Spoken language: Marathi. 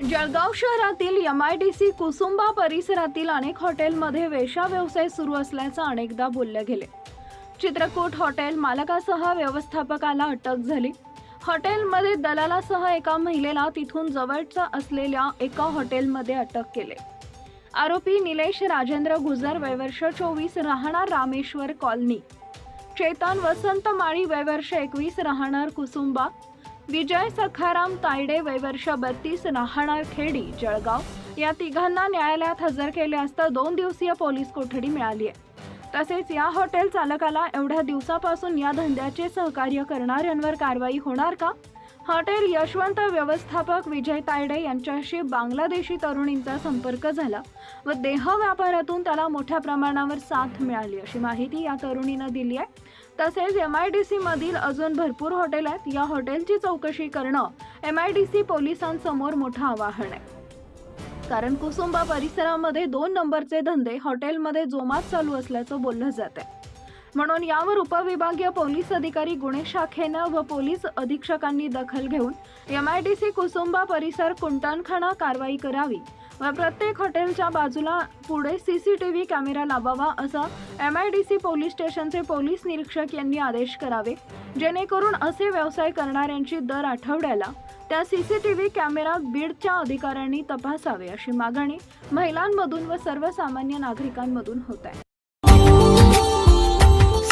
जळगाव शहरातील M I D C Kusumba परिसरातील अनेक हॉटेलमध्ये वेशा व्यवसाय सुरू असल्याचं अनेकदा बोलले गेले. चित्रकूट हॉटेल मालकासह व्यवस्थापकाला अटक झाली. हॉटेलमध्ये दलालासह एका महिलेला तिथून जवळच्या असलेल्या एका हॉटेलमध्ये अटक केले. आरोपी निलेश राजेंद्र गुजर वयवर्ष चोवीस राहणार रामेश्वर कॉलनी. चेतन वसंत माळी वयवर्ष एकवीस राहणार कुसुंबा. विजय सखाराम तायडे वयवर्ष बत्तीस राहणार खेडी जळगाव. या तिघांना न्यायालयात हजर केले असता दोन दिवसीय पोलीस कोठडी मिळाली आहे तसेच या हॉटेल चालकाला एवढ्या दिवसापासून या धंद्याचे सहकार्य करणाऱ्यांवर कारवाई होणार का? हॉटेल यशवंत व्यवस्थापक विजय तायडे यांच्याशी बांगलादेशी तरुणींचा संपर्क झाला व देह व्यापारातून त्याला मोठ्या प्रमाणावर साथ मिळाली अशी माहिती या तरुणीनं दिली आहे. तसेच एम आय डी सी मधील अजून भरपूर हॉटेल आहेत. या हॉटेलची चौकशी करणं एम आय डी सी पोलिसांसमोर मोठं आवाहन आहे. कारण कुसुंबा परिसरामध्ये दोन नंबरचे धंदे हॉटेलमध्ये जोमात चालू असल्याचं बोललं जात आहे म्हणून यावर उपविभागीय पोलीस अधिकारी गुन्हे शाखेनं व पोलीस अधीक्षकांनी दखल घेऊन M I D C Kusumba परिसर कुंटणखाना कारवाई करावी व प्रत्येक हॉटेलच्या बाजूला पुढे C C T V camera लावावा असं M I D C police स्टेशनचे पोलीस निरीक्षक यांनी आदेश करावे. जेणेकरून असे व्यवसाय करणाऱ्यांची दर आठवड्याला त्या C C T V camera बीडच्या अधिकाऱ्यांनी तपासावे अशी मागणी महिलांमधून व सर्वसामान्य नागरिकांमधून होत आहे.